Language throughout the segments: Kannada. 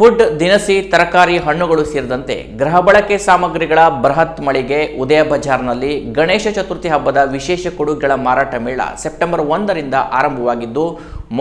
ಫುಡ್, ದಿನಸಿ, ತರಕಾರಿ ಹಣ್ಣುಗಳು ಸೇರಿದಂತೆ ಗೃಹ ಬಳಕೆ ಸಾಮಗ್ರಿಗಳ ಬೃಹತ್ ಮಳಿಗೆ ಉದಯ ಬಜಾರ್ನಲ್ಲಿ ಗಣೇಶ ಚತುರ್ಥಿ ಹಬ್ಬದ ವಿಶೇಷ ಕೊಡುಗೆಗಳ ಮಾರಾಟ ಮೇಳ ಸೆಪ್ಟೆಂಬರ್ ಒಂದರಿಂದ ಆರಂಭವಾಗಿದ್ದು,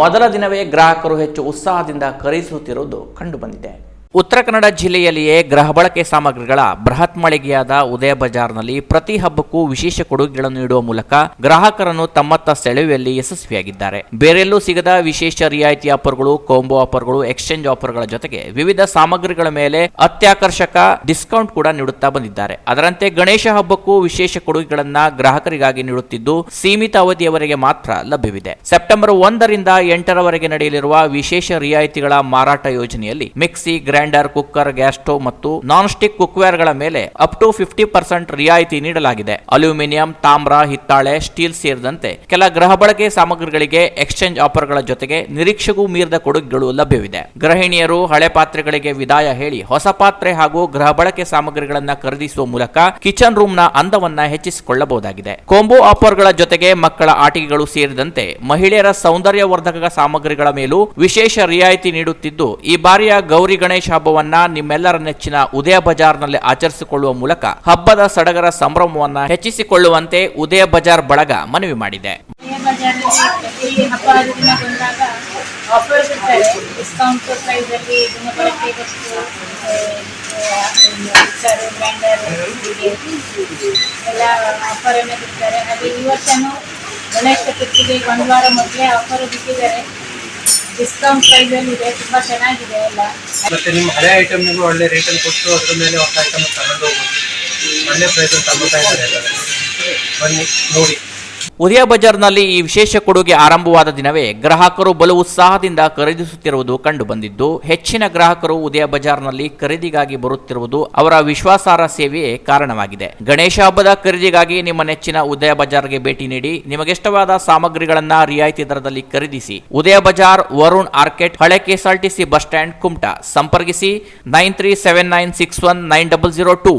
ಮೊದಲ ದಿನವೇ ಗ್ರಾಹಕರು ಹೆಚ್ಚು ಉತ್ಸಾಹದಿಂದ ಖರೀದಿಸುತ್ತಿರುವುದು ಕಂಡುಬಂದಿದೆ. ಉತ್ತರ ಕನ್ನಡ ಜಿಲ್ಲೆಯಲ್ಲಿಯೇ ಗೃಹ ಬಳಕೆ ಸಾಮಗ್ರಿಗಳ ಬೃಹತ್ ಮಳಿಗೆಯಾದ ಉದಯ ಬಜಾರ್ನಲ್ಲಿ ಪ್ರತಿ ಹಬ್ಬಕ್ಕೂ ವಿಶೇಷ ಕೊಡುಗೆಗಳನ್ನು ನೀಡುವ ಮೂಲಕ ಗ್ರಾಹಕರನ್ನು ತಮ್ಮತ್ತ ಸೆಳೆಯುವಲ್ಲಿ ಯಶಸ್ವಿಯಾಗಿದ್ದಾರೆ. ಬೇರೆಲ್ಲೂ ಸಿಗದ ವಿಶೇಷ ರಿಯಾಯಿತಿ ಆಫರ್ಗಳು, ಕೋಂಬೋ ಆಫರ್ಗಳು, ಎಕ್ಸ್ಚೇಂಜ್ ಆಫರ್ಗಳ ಜೊತೆಗೆ ವಿವಿಧ ಸಾಮಗ್ರಿಗಳ ಮೇಲೆ ಅತ್ಯಾಕರ್ಷಕ ಡಿಸ್ಕೌಂಟ್ ಕೂಡ ನೀಡುತ್ತಾ ಬಂದಿದ್ದಾರೆ. ಅದರಂತೆ ಗಣೇಶ ಹಬ್ಬಕ್ಕೂ ವಿಶೇಷ ಕೊಡುಗೆಗಳನ್ನ ಗ್ರಾಹಕರಿಗಾಗಿ ನೀಡುತ್ತಿದ್ದು ಸೀಮಿತ ಅವಧಿಯವರೆಗೆ ಮಾತ್ರ ಲಭ್ಯವಿದೆ. ಸೆಪ್ಟೆಂಬರ್ ಒಂದರಿಂದ ಎಂಟರವರೆಗೆ ನಡೆಯಲಿರುವ ವಿಶೇಷ ರಿಯಾಯಿತಿಗಳ ಮಾರಾಟ ಯೋಜನೆಯಲ್ಲಿ mixie grinder cooker, gas stove ಮತ್ತು ನಾನ್ ಸ್ಟಿಕ್ ಕುಕ್ವೇರ್ಗಳ ಮೇಲೆ ಅಪ್ ಟು ಫಿಫ್ಟಿ ಪರ್ಸೆಂಟ್ ರಿಯಾಯಿತಿ ನೀಡಲಾಗಿದೆ. ಅಲ್ಯೂಮಿನಿಯಂ, ತಾಮ್ರ, ಹಿತ್ತಾಳೆ, ಸ್ಟೀಲ್ ಸೇರಿದಂತೆ ಕೆಲ ಗೃಹ ಬಳಕೆ ಸಾಮಗ್ರಿಗಳಿಗೆ ಎಕ್ಸ್ಚೇಂಜ್ ಆಫರ್ಗಳ ಜೊತೆಗೆ ನಿರೀಕ್ಷೆಗೂ ಮೀರಿದ ಕೊಡುಗೆಗಳು ಲಭ್ಯವಿದೆ. ಗೃಹಿಣಿಯರು, ಹಳೆ ಪಾತ್ರೆಗಳಿಗೆ ವಿದಾಯ ಹೇಳಿ ಹೊಸ ಪಾತ್ರೆ ಹಾಗೂ ಗೃಹ ಬಳಕೆ ಸಾಮಗ್ರಿಗಳನ್ನ ಖರೀದಿಸುವ ಮೂಲಕ ಕಿಚನ್ ರೂಮ್ನ ಅಂದವನ್ನ ಹೆಚ್ಚಿಸಿಕೊಳ್ಳಬಹುದಾಗಿದೆ. ಕೋಂಬೋ ಆಫರ್ಗಳ ಜೊತೆಗೆ ಮಕ್ಕಳ ಆಟಿಕೆಗಳು ಸೇರಿದಂತೆ ಮಹಿಳೆಯರ ಸೌಂದರ್ಯವರ್ಧಕ ಸಾಮಗ್ರಿಗಳ ಮೇಲೂ ವಿಶೇಷ ರಿಯಾಯಿತಿ ನೀಡುತ್ತಿದ್ದು, ಈ ಬಾರಿಯ ಗೌರಿ ಗಣೇಶ ಹಬ್ಬವನ್ನ ನಿಮ್ಮೆಲ್ಲರ ನೆಚ್ಚಿನ ಉದಯ ಬಜಾರ್ನಲ್ಲಿ ಆಚರಿಸಿಕೊಳ್ಳುವ ಮೂಲಕ ಹಬ್ಬದ ಸಡಗರ ಸಂಭ್ರಮವನ್ನ ಹೆಚ್ಚಿಸಿಕೊಳ್ಳುವಂತೆ ಉದಯ ಬಜಾರ್ ಬಳಗ ಮನವಿ ಮಾಡಿದೆ. ಗಣೇಶ ಚತುರ್ಥಿಗೆ ಒಂದು ವಾರ ಮೊದಲೇ ಆಫರ್ ಬಿಟ್ಟಿದ್ದಾರೆ. ಡಿಸ್ಕೌಂಟ್ ಪ್ರೈಸಲ್ಲಿ ಇದೆ, ತುಂಬ ಚೆನ್ನಾಗಿದೆ ಎಲ್ಲ. ಮತ್ತೆ ನಿಮ್ಮ ಹಳೆ ಐಟಮ್ನಿಗೂ ಒಳ್ಳೆ ರೇಟಲ್ಲಿ ಕೊಟ್ಟು ಅದ್ರ ಮೇಲೆ ಹೊಸ ಐಟಮ್ ತಗೊಂಡು ಹೋಗ್ಬೋದು. ಒಳ್ಳೆ ಪ್ರೈಸಲ್ಲಿ ತಗೋತಾ ಇದ್ದಾರೆ ಬನ್ನಿ, ನೋಡಿ. ಉದಯ ಬಜಾರ್ನಲ್ಲಿ ಈ ವಿಶೇಷ ಕೊಡುಗೆ ಆರಂಭವಾದ ದಿನವೇ ಗ್ರಾಹಕರು ಬಲು ಉತ್ಸಾಹದಿಂದ ಖರೀದಿಸುತ್ತಿರುವುದು ಕಂಡುಬಂದಿದ್ದು, ಹೆಚ್ಚಿನ ಗ್ರಾಹಕರು ಉದಯ ಬಜಾರ್ನಲ್ಲಿ ಖರೀದಿಗಾಗಿ ಬರುತ್ತಿರುವುದು ಅವರ ವಿಶ್ವಾಸಾರ್ಹ ಸೇವೆಯೇ ಕಾರಣವಾಗಿದೆ. ಗಣೇಶ ಹಬ್ಬದ ಖರೀದಿಗಾಗಿ ನಿಮ್ಮ ನೆಚ್ಚಿನ ಉದಯ ಬಜಾರ್ಗೆ ಭೇಟಿ ನೀಡಿ, ನಿಮಗಿಷ್ಟವಾದ ಸಾಮಗ್ರಿಗಳನ್ನ ರಿಯಾಯಿತಿ ದರದಲ್ಲಿ ಖರೀದಿಸಿ, ಉದಯ ಬಜಾರ್ ವರುಣ್ ಆರ್ಕೆಟ್ ಹಳೆ ಕೆಎಸ್ಆರ್ಟಿಸಿ ಬಸ್ ಸ್ಟ್ಯಾಂಡ್ ಕುಮಟಾ ಸಂಪರ್ಕಿಸಿ nine three seven nine six one nine double zero two.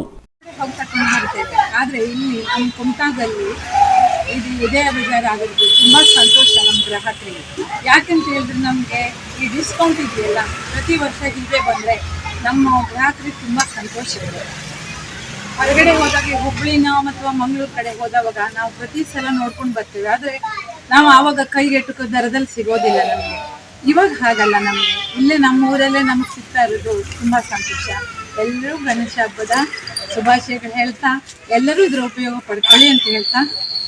ಇದು ಉದಯ ಬಜಾರ್ ಆಗಿರ್ಬೋದು ತುಂಬ ಸಂತೋಷ ನಮ್ಮ ಗ್ರಾಹಕರಿಗೆ. ಯಾಕಂತ ಹೇಳಿದ್ರೆ ನಮಗೆ ಈ ಡಿಸ್ಕೌಂಟ್ ಇದೆಯಲ್ಲ, ಪ್ರತಿ ವರ್ಷ ಹೀಗೆ ಬಂದರೆ ನಮ್ಮ ಗ್ರಾಹಕರಿಗೆ ತುಂಬ ಸಂತೋಷ ಇದೆ. ಹೊರಗಡೆ ಹೋದಾಗ ಹುಬ್ಬಳ್ಳಿನ ಅಥವಾ ಮಂಗಳೂರು ಕಡೆ ಹೋದಾಗ ನಾವು ಪ್ರತಿ ಸಲ ನೋಡ್ಕೊಂಡು ಬರ್ತೀವಿ. ಆದರೆ ನಾವು ಆವಾಗ ಕೈಗೆಟುಕೋ ದರದಲ್ಲಿ ಸಿಗೋದಿಲ್ಲ ನಮಗೆ. ಇವಾಗ ಹಾಗಲ್ಲ ನಮಗೆ. ಇಲ್ಲೇ ನಮ್ಮ ಊರಲ್ಲೇ ನಮಗೆ ಸಿಗ್ತಾ ಇರೋದು ತುಂಬ ಸಂತೋಷ. ಎಲ್ಲರೂ ಗಣೇಶ ಹಬ್ಬದ ಶುಭಾಶಯಗಳು ಹೇಳ್ತಾ, ಎಲ್ಲರೂ ಇದ್ರ ಉಪಯೋಗ ಪಡ್ಕೊಳ್ಳಿ ಅಂತ ಹೇಳ್ತಾ